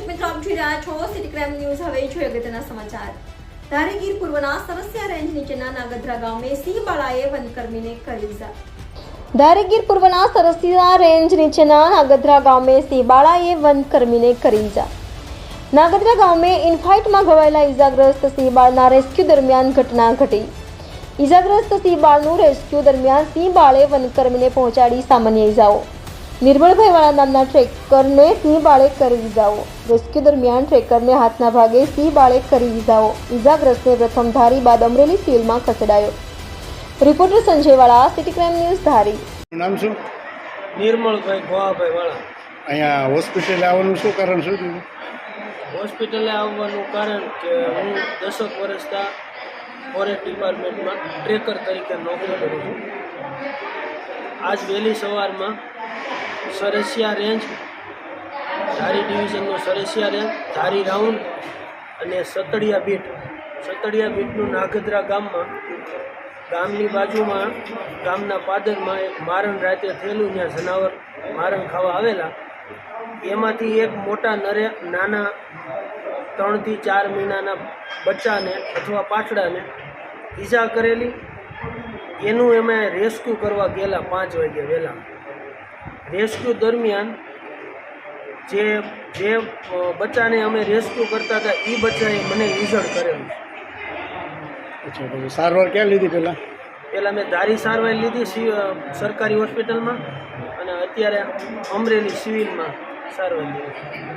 મિત્રો આપ જોઈ રહ્યા છો સિટી ક્રાઇમ ન્યૂઝ હવે જોઈએ અગત્યના સમાચાર ધારેગીર પૂર્વના સરસિયા રેન્જ નીચેના નાગદરા ગામે સિંહ બાળાએ વનકર્મીને કરી ઇજા ધારેગીર પૂર્વના સરસિયા રેન્જ નીચેના નાગદરા ગામે સિંહ બાળાએ વનકર્મીને કરી ઇજા નાગદરા ગામે ઇનફાઇટમાં ઘવાયેલા ઇજાગ્રસ્ત સિંહ બાળના રેસ્ક્યુ દરમિયાન ઘટના ઘટી ઇજાગ્રસ્ત સિંહ બાળનું રેસ્ક્યુ દરમિયાન સિંહ બાળે વનકર્મીને પહોંચાડી સામાન્ય ઇજાઓ નિર્મળભાઈ વાળા નામના ટ્રેકરને સિંહ બાળેક કરી ઇજાઓ રેસ્ક્યુ દરમિયાન ટ્રેકરને હાથના ભાગે સિંહ બાળે કરી ઇજાઓ ઇજાગ્રસ્તને પ્રથમ ધારી બાદ અમરેલી સિવિલમાં ખસેડાયો. રિપોર્ટર સંજય વાળા સિટી ક્રાઇમ ન્યૂઝ ધારી. નામ શું? નિર્મળભાઈ ગોવાભાઈ વાળા અહીંયા હોસ્પિટલે આવવાનું શું કારણ શું થયું? હોસ્પિટલે આવવાનું કારણ કે હું દસક વર્ષના ફોરેસ્ટ ડિપાર્ટમેન્ટમાં ટ્રેકર તરીકે નોકરી કરું છું. આજ વહેલી સવારમાં સરસિયા રેન્જ. ધારી ડિવિઝનનું સરસિયા રેન્જ, ધારી રાઉન્ડ અને સતડિયા બીટ. સતડિયા બીટનું નાગદરા ગામમાં, ગામની બાજુમાં, ગામના પાદરમાં એક મારણ રાતે થયેલું ત્યાં જનાવર મારણ ખાવા આવેલા. એમાંથી એક મોટા નરે, નાના ત્રણથી ચાર મહિનાના બચ્ચાને અથવા પાછડાને ઈજા કરેલી. એનું એમાં રેસ્ક્યુ કરવા ગયેલા પાંચ વાગે વહેલા. રેસ્ક્યુ દરમિયાન જે જે બચ્ચાને અમે રેસ્ક્યુ કરતા હતા એ બચ્ચાએ મને ઇન્જર્ડ કરેલું અચ્છા સારવાર ક્યાં લીધી પહેલાં? પહેલાં મેં ધારી સારવાર લીધી સરકારી હોસ્પિટલમાં અને અત્યારે અમરેલી સિવિલમાં સારવાર લીધી.